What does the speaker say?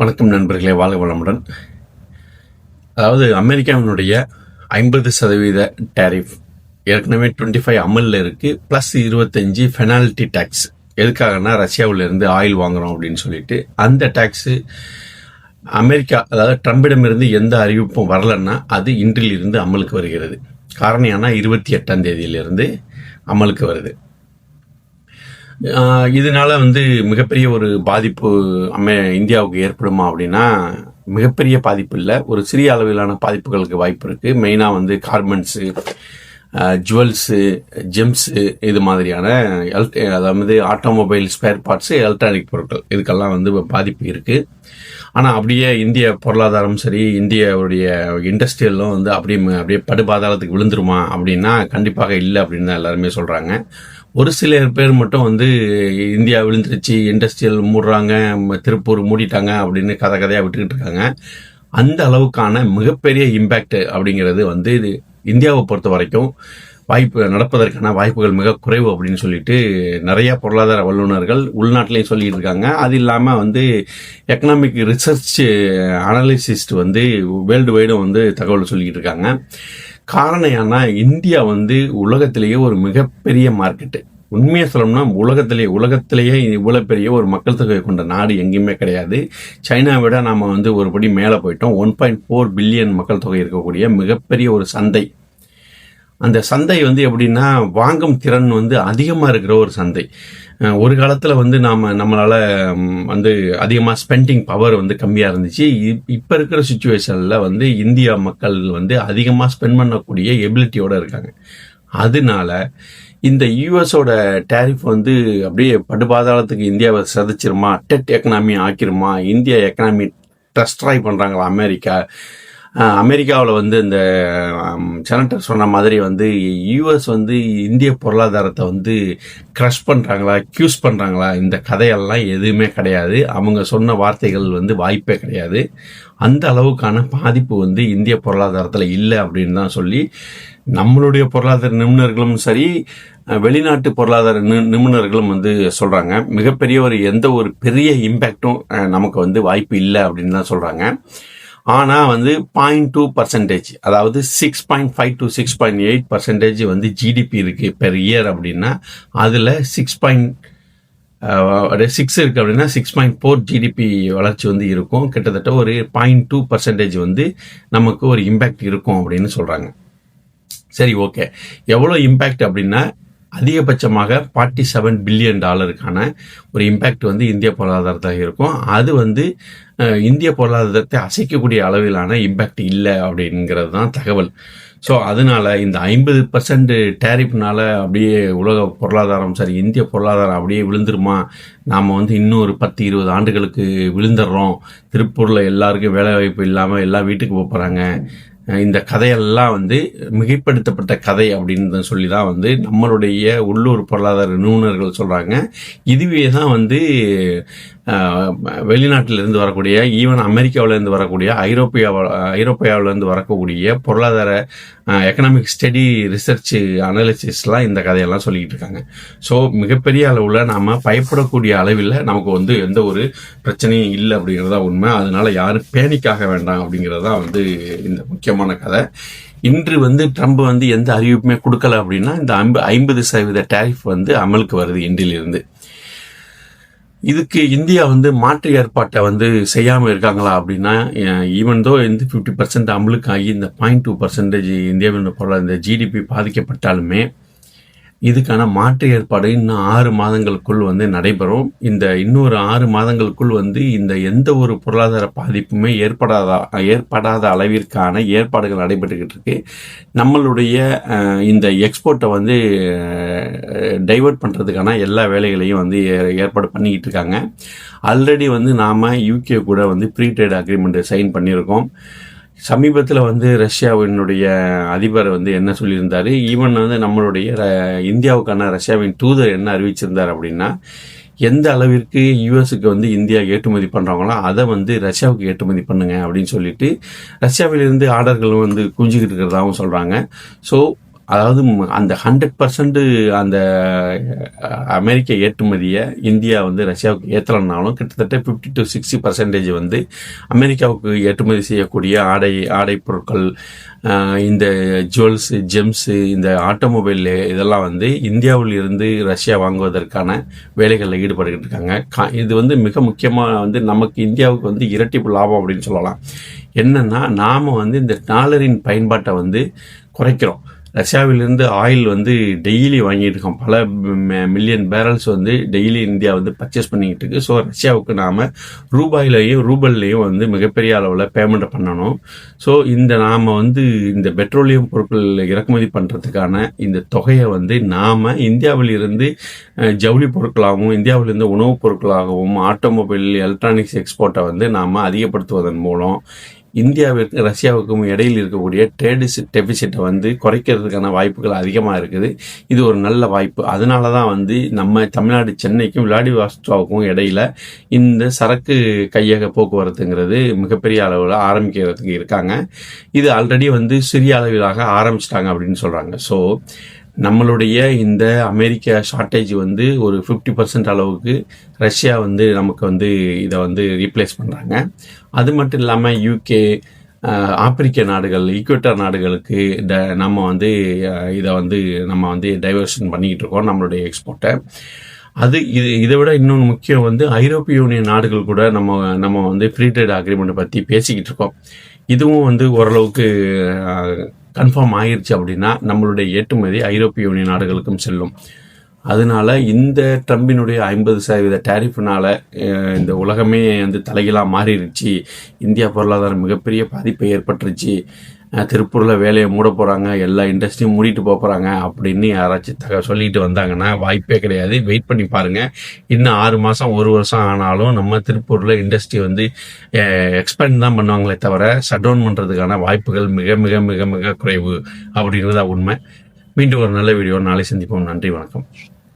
வணக்கம் நண்பர்களே வாழ்க வளமுடன். அதாவது அமெரிக்காவினுடைய ஐம்பது சதவீத டேரிஃப் ஏற்கனவே டுவெண்ட்டி ஃபைவ் அமலில் இருக்குது ப்ளஸ் இருபத்தஞ்சி பெனால்ட்டி டேக்ஸ் எதுக்காகனா ரஷ்யாவிலேருந்து ஆயில் வாங்குறோம் அப்படின்னு சொல்லிட்டு. அந்த டேக்ஸு அமெரிக்கா அதாவது ட்ரம்பிடமிருந்து எந்த அறிவிப்பும் வரலன்னா அது இன்றிலிருந்து அமலுக்கு வருகிறது. காரணம் ஏன்னா இருபத்தி எட்டாம் தேதியிலிருந்து அமலுக்கு வருது. இதனால வந்து மிகப்பெரிய ஒரு பாதிப்பு அமை இந்தியாவுக்கு ஏற்படுமா அப்படின்னா மிகப்பெரிய பாதிப்பு இல்லை. ஒரு சிறிய அளவிலான பாதிப்புகளுக்கு வாய்ப்பு இருக்குது மெயினாக வந்து கார்மெண்ட்ஸு ஜுவல்ஸு ஜெம்ஸு இது மாதிரியான எல் அதாவது ஆட்டோமொபைல் ஸ்பேர் பார்ட்ஸு எலக்ட்ரானிக் பொருட்கள். இதுக்கெல்லாம் வந்து பாதிப்பு இருக்குது ஆனால் அப்படியே இந்திய பொருளாதாரம் சரி இந்தியாவுடைய இண்டஸ்ட்ரியலும் வந்து அப்படியே ம- அப்படியே படுபாதாளத்துக்கு விழுந்துருமா அப்படின்னா கண்டிப்பாக இல்லை அப்படின்னு தான் எல்லாருமே சொல்கிறாங்க ஒரு சில பேர் மட்டும் வந்து இந்தியா விழுந்துருச்சு இண்டஸ்ட்ரியல் மூடுறாங்க திருப்பூர் மூடிட்டாங்க அப்படின்னு கதை கதையாக விட்டுக்கிட்டு இருக்காங்க. அந்த அளவுக்கான மிகப்பெரிய இம்பேக்ட் அப்படிங்கிறது வந்து இது இந்தியாவை பொறுத்த வரைக்கும் வாய்ப்பு நடப்பதற்கான வாய்ப்புகள் மிக குறைவு அப்படின்னு சொல்லிட்டு நிறைய பொருளாதார வல்லுநர்கள் உள்நாட்டிலையும் சொல்லிட்டு இருக்காங்க அது இல்லாமல் வந்து எக்கனாமிக் ரிசர்ச் அனாலிசிஸ்ட் வந்து வேர்ல்டு வைடும் வந்து தகவல் சொல்லிட்டு இருக்காங்க காரணம் ஏன்னா இந்தியா வந்து உலகத்திலேயே ஒரு மிகப்பெரிய மார்க்கெட்டு உண்மையை சொல்லணும்னா உலகத்திலேயே உலகத்திலேயே இவ்வளோ பெரிய ஒரு மக்கள் தொகை கொண்ட நாடு எங்கேயுமே கிடையாது. சைனா விட நாம் வந்து ஒரு படி மேலே போயிட்டோம். ஒன் பாயிண்ட் ஃபோர் பில்லியன் மக்கள் தொகை இருக்கக்கூடிய மிகப்பெரிய ஒரு சந்தை. அந்த சந்தை வந்து எப்படின்னா வாங்கும் திறன் வந்து அதிகமாக இருக்கிற ஒரு சந்தை. ஒரு காலத்தில் வந்து நாம் நம்மளால் வந்து அதிகமாக ஸ்பெண்டிங் பவர் வந்து கம்மியாக இருந்துச்சு. இப்போ இருக்கிற சுச்சுவேஷனில் வந்து இந்தியா மக்கள் வந்து அதிகமாக ஸ்பெண்ட் பண்ணக்கூடிய எபிலிட்டியோடு இருக்காங்க. அதனால இந்த யூஎஸோட டேரிஃப் வந்து அப்படியே படுபாதாளத்துக்கு இந்தியாவை சதிச்சிருமா? டெட் எக்கனாமி ஆக்கிருமா? இந்தியா எக்கனாமி ட்ரஸ்ட்ராய் பண்ணுறாங்களா அமெரிக்கா? அமெரிக்காவில் வந்து இந்த செனட்டர் சொன்ன மாதிரி வந்து யூஎஸ் வந்து இந்திய பொருளாதாரத்தை வந்து க்ரஷ் பண்ணுறாங்களா க்யூஸ் பண்ணுறாங்களா இந்த கதையெல்லாம் எதுவுமே கிடையாது. அவங்க சொன்ன வார்த்தைகள் வந்து வாய்ப்பே கிடையாது. அந்த அளவுக்கான பாதிப்பு வந்து இந்திய பொருளாதாரத்தில் இல்லை அப்படின்னு தான் சொல்லி நம்மளுடைய பொருளாதார நிபுணர்களும் சரி வெளிநாட்டு பொருளாதார நி- நிபுணர்களும் வந்து சொல்கிறாங்க மிகப்பெரிய ஒரு எந்த ஒரு பெரிய இம்பேக்டும் நமக்கு வந்து வாய்ப்பு இல்லை அப்படின்னு தான் சொல்கிறாங்க ஆனா வந்து பாயிண்ட் டூ பர்சன்டேஜ் அதாவது six point five to six point eight percentage வந்து ஜிடிபி இருக்கு பெர் இயர் அப்படின்னா அதுல சிக்ஸ் பாயிண்ட் சிக்ஸ் இருக்கு அப்படின்னா சிக்ஸ் பாயிண்ட் ஃபோர் ஜிடிபி வளர்ச்சி வந்து இருக்கும். கிட்டத்தட்ட ஒரு பாயிண்ட் டூ பர்சன்டேஜ் வந்து நமக்கு ஒரு இம்பேக்ட் இருக்கும் அப்படின்னு சொல்றாங்க. சரி ஓகே எவ்வளோ இம்பேக்ட் அப்படின்னா அதிகபட்சமாக ஃபார்ட்டி செவன் பில்லியன் டாலருக்கான ஒரு இம்பேக்ட் வந்து இந்திய பொருளாதாரத்தில் இருக்கும். அது வந்து இந்திய பொருளாதாரத்தை அசைக்கக்கூடிய அளவிலான இம்பேக்ட் இல்லை அப்படிங்கிறது தான் தகவல். ஸோ அதனால இந்த ஐம்பது பர்சன்ட் டேரிஃப்னால அப்படியே உலக பொருளாதாரம் சரி இந்திய பொருளாதாரம் அப்படியே விழுந்துருமா? நாம் வந்து இன்னும் ஒரு பத்து இருபது ஆண்டுகளுக்கு விழுந்துடுறோம். திருப்பூரில் எல்லாருக்கும் வேலை வாய்ப்பு இல்லாமல் எல்லாம் வீட்டுக்கு போகிறாங்க இந்த கதையெல்லாம் வந்து மிகைப்படுத்தப்பட்ட கதை அப்படின்னு சொல்லி தான் வந்து நம்மளுடைய உள்ளூர் பொருளாதார நிபுணர்கள் சொல்கிறாங்க இதுவே தான் வந்து வெளிநாட்டிலிருந்து வரக்கூடிய ஈவன் அமெரிக்காவிலேருந்து வரக்கூடிய ஐரோப்பியா ஐரோப்பியாவிலேருந்து வரக்கூடிய பொருளாதார எக்கனாமிக் ஸ்டடி ரிசர்ச் அனாலிசிஸ்லாம் இந்த கதையெல்லாம் சொல்லிக்கிட்டு இருக்காங்க. ஸோ மிகப்பெரிய அளவில் நாம் பயப்படக்கூடிய அளவில் நமக்கு வந்து எந்த ஒரு பிரச்சனையும் இல்லை அப்படிங்கிறதா உண்மை. அதனால யாரும் பேனிக்காக வேண்டாம் அப்படிங்கிறதா வந்து இந்த முக்கியமான கதை. இன்று வந்து ட்ரம்ப் வந்து எந்த அறிவிப்புமே கொடுக்கல அப்படின்னா இந்த ஐம்பது சதவீத டேரிஃப் வந்து அமலுக்கு வருது இன்றிலிருந்து. இதுக்கு இந்தியா வந்து மாற்று ஏற்பாட்டை வந்து செய்யாமல் இருக்காங்களா அப்படின்னா ஈவன் தோ இந்த ஃபிஃப்டி பர்சன்ட் அமலுக்கு ஆகி இந்த பாயிண்ட் டூ பர்சன்டேஜ் இந்தியாவின் பொருளாதார இந்த ஜிடிபி பாதிக்கப்பட்டாலுமே இதுக்கான மாற்று ஏற்பாடு இன்னும் ஆறு மாதங்களுக்குள் வந்து நடைபெறும். இந்த இன்னொரு ஆறு மாதங்களுக்குள் வந்து இந்த எந்த ஒரு பொருளாதார பாதிப்புமே ஏற்படாத ஏற்படாத அளவிற்கான ஏற்பாடுகள் நடைபெற்றுக்கிட்டு இருக்கு. நம்மளுடைய இந்த எக்ஸ்போர்ட்டை வந்து டைவர்ட் பண்ணுறதுக்கான எல்லா வேலைகளையும் வந்து ஏ- ஏற்பாடு பண்ணிக்கிட்டு இருக்காங்க. ஆல்ரெடி வந்து நாம் யூகே கூட வந்து ப்ரீ ட்ரேட் அக்ரிமெண்ட் சைன் பண்ணியிருக்கோம். சமீபத்தில் வந்து ரஷ்யாவினுடைய அதிபர் வந்து என்ன சொல்லியிருந்தார்? ஈவன் வந்து நம்மளுடைய இந்தியாவுக்கான ரஷ்யாவின் தூதர் என்ன அறிவிச்சிருந்தார் அப்படின்னா எந்த அளவிற்கு யூஎஸுக்கு வந்து இந்தியா ஏற்றுமதி பண்ணுறாங்களோ அதை வந்து ரஷ்யாவுக்கு ஏற்றுமதி பண்ணுங்க அப்படின்னு சொல்லிட்டு ரஷ்யாவிலிருந்து ஆர்டர்கள் வந்து குஞ்சிக்கிட்டு இருக்கிறதாகவும் சொல்கிறாங்க ஸோ அதாவது அந்த ஹண்ட்ரட் பர்சன்ட் அந்த அமெரிக்க ஏற்றுமதியை இந்தியா வந்து ரஷ்யாவுக்கு ஏற்றலைனாலும் கிட்டத்தட்ட ஃபிஃப்டி டு சிக்ஸ்டி பர்சன்டேஜ் வந்து அமெரிக்காவுக்கு ஏற்றுமதி செய்யக்கூடிய ஆடை ஆடை பொருட்கள் இந்த ஜுவல்ஸு ஜெம்ஸு இந்த ஆட்டோமொபைல் இதெல்லாம் வந்து இந்தியாவில் இருந்து ரஷ்யா வாங்குவதற்கான வேலைகளில் ஈடுபட்டுக்கிட்டு இருக்காங்க. கா- இது வந்து மிக முக்கியமாக வந்து நமக்கு இந்தியாவுக்கு வந்து இரட்டிப்பு லாபம் அப்படின்னு சொல்லலாம். என்னென்னா நாம் வந்து இந்த டாலரின் பயன்பாட்டை வந்து குறைக்கிறோம். ரஷ்யாவிலிருந்து ஆயில் வந்து டெய்லி வாங்கிட்டு இருக்கோம் பல மில்லியன் பேரல்ஸ் வந்து டெய்லி இந்தியா வந்து பர்ச்சேஸ் பண்ணிக்கிட்டு இருக்கு ஸோ ரஷ்யாவுக்கு நாம் ரூபாயிலையும் ரூபல்லையும் வந்து மிகப்பெரிய அளவில் பேமெண்ட் பண்ணணும். ஸோ இந்த நாம் வந்து இந்த பெட்ரோலியம் பொருட்கள் இறக்குமதி பண்ணுறதுக்கான இந்த தொகையை வந்து நாம் இந்தியாவிலிருந்து ஜவுளி பொருட்களாகவும் இந்தியாவிலிருந்து உணவுப் பொருட்களாகவும் ஆட்டோமொபைல் எலக்ட்ரானிக்ஸ் எக்ஸ்போர்ட்டை வந்து நாம் அதிகப்படுத்துவதன் மூலம் இந்தியாவிற்கு ரஷ்யாவுக்கும் இடையில் இருக்கக்கூடிய ட்ரேடு டெபிசிட்டை வந்து குறைக்கிறதுக்கான வாய்ப்புகள் அதிகமாக இருக்குது. இது ஒரு நல்ல வாய்ப்பு. அதனால தான் வந்து நம்ம தமிழ்நாடு சென்னைக்கும் விளாடிவாஸ்டாவுக்கும் இடையில இந்த சரக்கு கையக போக்குவரத்துங்கிறது மிகப்பெரிய அளவில் ஆரம்பிக்கிறதுக்கு இருக்காங்க. இது ஆல்ரெடி வந்து சிறிய அளவிலாக ஆரம்பிச்சிட்டாங்க அப்படின்னு சொல்கிறாங்க ஸோ நம்மளுடைய இந்த அமெரிக்க ஷார்ட்டேஜ் வந்து ஒரு ஃபிஃப்டி பர்சன்ட் அளவுக்கு ரஷ்யா வந்து நமக்கு வந்து இதை வந்து ரீப்ளேஸ் பண்ணுறாங்க அது மட்டும் இல்லாமல் யூகே ஆப்பிரிக்க நாடுகள் ஈக்குவேட்டர் நாடுகளுக்கு ட- நம்ம வந்து இதை வந்து நம்ம வந்து டைவர்ஷன் பண்ணிக்கிட்டு இருக்கோம் நம்மளுடைய எக்ஸ்போர்ட்டை அது இது இதை விட இன்னொன்று முக்கியம் வந்து ஐரோப்பிய யூனியன் நாடுகள் கூட நம்ம நம்ம வந்து ஃப்ரீ ட்ரேட் அக்ரிமெண்ட் பற்றி பேசிக்கிட்டு இருக்கோம். இதுவும் வந்து ஓரளவுக்கு கன்ஃபார்ம் ஆயிடுச்சு அப்படின்னா நம்மளுடைய ஏற்றுமதி ஐரோப்பிய யூனியன் நாடுகளுக்கும் செல்லும். அதனால இந்த ட்ரம்பினுடைய ஐம்பது சதவீத டேரிஃப்னால் இந்த உலகமே வந்து தலைகளாக மாறிடுச்சு. இந்தியா பொருளாதாரம் மிகப்பெரிய பாதிப்பை ஏற்பட்டுருச்சு. திருப்பூரில் வேலையை மூட போகிறாங்க எல்லா இண்டஸ்ட்ரியும் மூடிட்டு போக அப்படின்னு யாராச்சும் தக சொல்லிட்டு வந்தாங்கன்னா வாய்ப்பே கிடையாது. வெயிட் பண்ணி பாருங்க. இன்னும் ஆறு மாதம் ஒரு வருஷம் ஆனாலும் நம்ம திருப்பூரில் இண்டஸ்ட்ரி வந்து எக்ஸ்பேண்ட் தான் பண்ணுவாங்களே தவிர ஷட் டவுன் பண்ணுறதுக்கான வாய்ப்புகள் மிக மிக மிக மிக குறைவு அப்படிங்கிறதா உண்மை. மீண்டும் ஒரு நல்ல வீடியோ நாளை சந்திப்போம். நன்றி வணக்கம்.